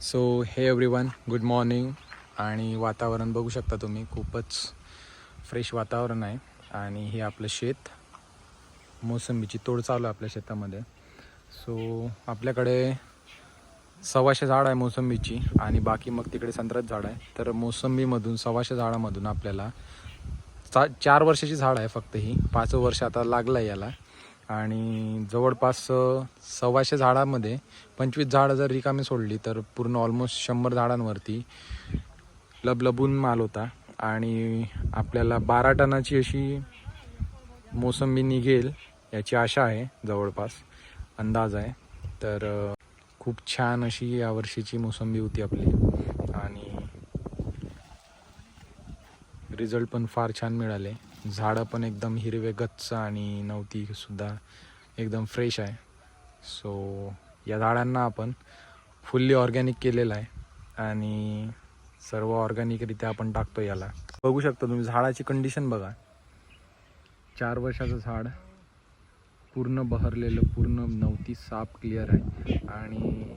So हे every one good morning आणि वातावरण बघू शकता तुम्ही खूपच फ्रेश वातावरण आहे. आणि हे आपलं शेत मोसंबीची तोड चालू आहे आपल्या शेतामध्ये. सो आपल्याकडे सव्वाशे झाड आहे मोसंबीची आणि बाकी मग तिकडे संत्र्याचं झाड आहे. तर मोसंबीमधून सव्वाशे झाडामधून आपल्याला चा चार वर्षाची झाड आहे फक्त ही. पाच वर्ष आता लागलं आहे याला. आणि जवळपास सव्वाशे झाडामध्ये पंचवीस झाडं जर रिकामी सोडली तर पूर्ण ऑलमोस्ट शंभर झाडांवरती लबलबून माल होता. आणि आपल्याला बारा टनाची अशी मोसंबी निघेल याची आशा आहे जवळपास अंदाज आहे. तर खूप छान अशी यावर्षीची मोसंबी होती आपली. आणि रिझल्ट पण फार छान मिळाले. झाडं पण एकदम हिरवे गच्च आणि नव्हती सुद्धा एकदम फ्रेश आहे. सो या झाडांना आपण फुल्ली ऑर्गॅनिक केलेलं आहे आणि सर्व ऑर्गॅनिकरित्या आपण टाकतो याला. बघू शकता तुम्ही झाडाची कंडिशन बघा. चार वर्षाचं झाड पूर्ण बहरलेलं पूर्ण नव्हती साफ क्लिअर आहे. आणि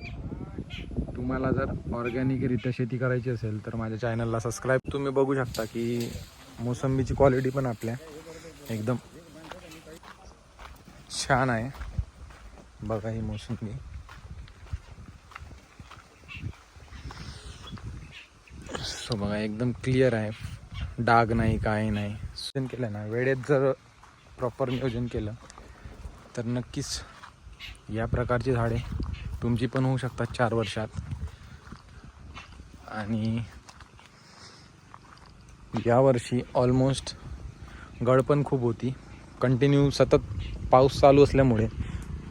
तुम्हाला जर ऑर्गॅनिकरित्या शेती करायची असेल तर माझ्या चॅनलला सबस्क्राईब तुम्ही बघू शकता की मोसंबीची क्वालिटी पण आपल्या. एकदम छान आहे. बघा ही मोसंबी. सो बघा एकदम क्लिअर आहे. डाग नाही काय नाही. नियोजन केलं ना वेळेत जर प्रॉपर नियोजन केलं तर नक्कीच या प्रकारची झाडे तुमची पण होऊ शकतात चार वर्षात. आणि यावर्षी ऑलमोस्ट गळ पण खूप होती. कंटिन्यू सतत पाऊस चालू असल्यामुळे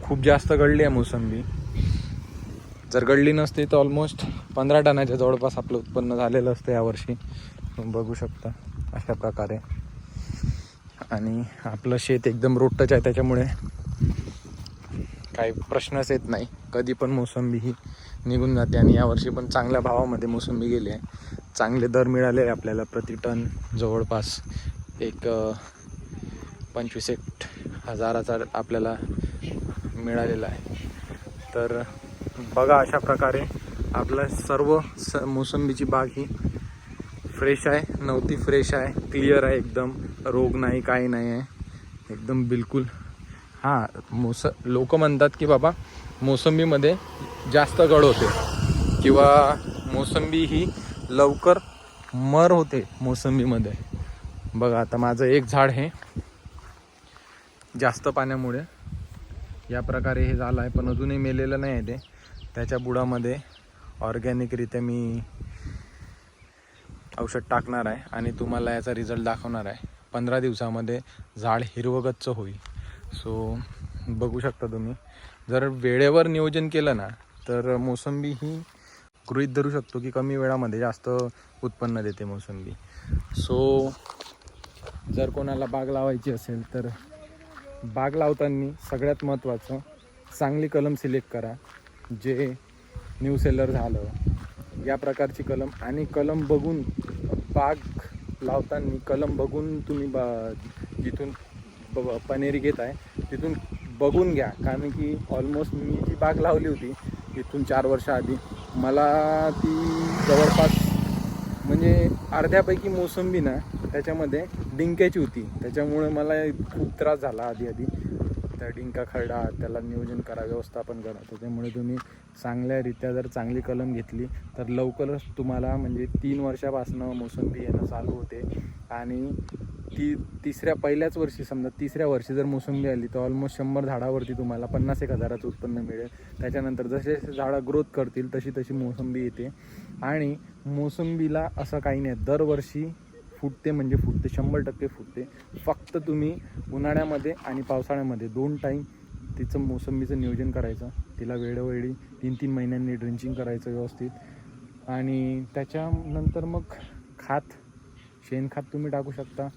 खूप जास्त गळली आहे मोसंबी. जर गळली नसती तर ऑलमोस्ट पंधरा टनाच्या जवळपास आपलं उत्पन्न झालेलं असतं यावर्षी. तुम्ही बघू शकता अशा प्रकारे. आणि आपलं शेत एकदम रोटच आहे त्याच्यामुळे काही प्रश्नच येत नाही. कधी पण मोसंबी ही निघून जाते आणि यावर्षी पण चांगल्या भावामध्ये मोसंबी गेली आहे. चांगले दर मिळाले आहे आपल्याला प्रति टन. जवळपास एक पंचवीस एक हजाराचा आपल्याला मिळालेला आहे. तर बघा अशा प्रकारे आपला सर्व स मोसंबीची बाग ही फ्रेश आहे. नव्हती फ्रेश आहे. क्लिअर आहे एकदम. रोग नाही काही नाही आहे. एकदम बिलकुल. हां मोस लोक म्हणतात की बाबा मोसंबीमध्ये जास्त गड होते. किंवा मोसंबी ही लवकर मर होते मोसंबीमध्ये. बघा आता माझं एक झाड हे जास्त पाण्यामुळे या प्रकारे हे झालं आहे पण अजूनही मेलेलं नाही आहे ते. त्याच्या बुडामध्ये ऑर्गॅनिकरित्या मी औषध टाकणार आहे आणि तुम्हाला याचा रिझल्ट दाखवणार आहे. पंधरा दिवसामध्ये झाड हिरवगच्च होईल. सो बघू शकता तुम्ही. जर वेळेवर नियोजन केलं ना तर मोसंबी ही गृहित धरू शकतो की कमी वेळामध्ये जास्त उत्पन्न देते मोसंबी. सो जर कोणाला बाग लावायची असेल तर बाग लावताना सगळ्यात महत्त्वाचं चांगली कलम सिलेक्ट करा जे न्यू सेलर झालं. या प्रकारची कलम आणि कलम बघून बाग लावताना कलम बघून तुम्ही बा जिथून ब- पनेरी घेत आहे तिथून बघून घ्या. कारण की ऑलमोस्ट मी जी बाग लावली होती इथून चार वर्ष आधी. मला ती जवळपास म्हणजे अर्ध्यापैकी मोसंबी ना त्याच्यामध्ये डिंक्याची होती. त्याच्यामुळे मला खूप त्रास झाला आधी आधी. त्या डिंका खरडा त्याला नियोजन करा व्यवस्थापन करा. त्याच्यामुळे तुम्ही चांगल्यारीत्या जर चांगली कलम घेतली तर लवकरच तुम्हाला म्हणजे तीन वर्षापासनं मोसंबी येणं चालू होते. आणि ती तिसऱ्या पहिल्याच वर्षी समजा तिसऱ्या वर्षी जर मोसंबी आली तर ऑलमोस्ट शंभर झाडावरती तुम्हाला पन्नास एक हजाराचं उत्पन्न मिळेल. त्याच्यानंतर जसे जसे झाडं ग्रोथ करतील तशी तशी मोसंबी येते. आणि मोसंबीला असं काही नाही दरवर्षी फुटते म्हणजे फुटते शंभर टक्के फुटते. फक्त तुम्ही उन्हाळ्यामध्ये आणि पावसाळ्यामध्ये दोन टाईम तिचं मोसंबीचं नियोजन करायचं. तिला वेळोवेळी तीन तीन महिन्यांनी ड्रिंचिंग करायचं व्यवस्थित. आणि त्याच्यानंतर मग खात शेणखात तुम्ही टाकू शकता.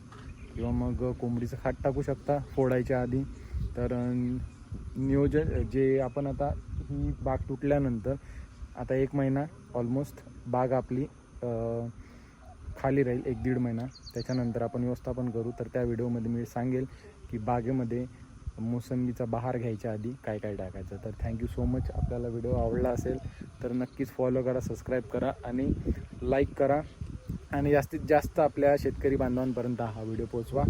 किंवा मग कोंबडीचं खात टाकू शकता फोडायच्या आधी. तर नियोजन जे आपण आता ही बाग तुटल्यानंतर आता एक महिना ऑलमोस्ट बाग आपली खाली राहील एक दीड महिना. त्याच्यानंतर आपण व्यवस्थापन करू. तर त्या व्हिडिओमध्ये मी सांगेल की बागेमध्ये मोसंबीचा बहार घ्यायच्या आधी काय काय टाकायचं. तर थँक्यू सो मच आपल्याला व्हिडिओ आवडला असेल तर नक्कीच फॉलो करा सबस्क्राईब करा आणि लाईक करा. आणि जास्तीत जास्त आपल्या शेतकरी बांधवांपर्यंत हा व्हिडिओ पोचवा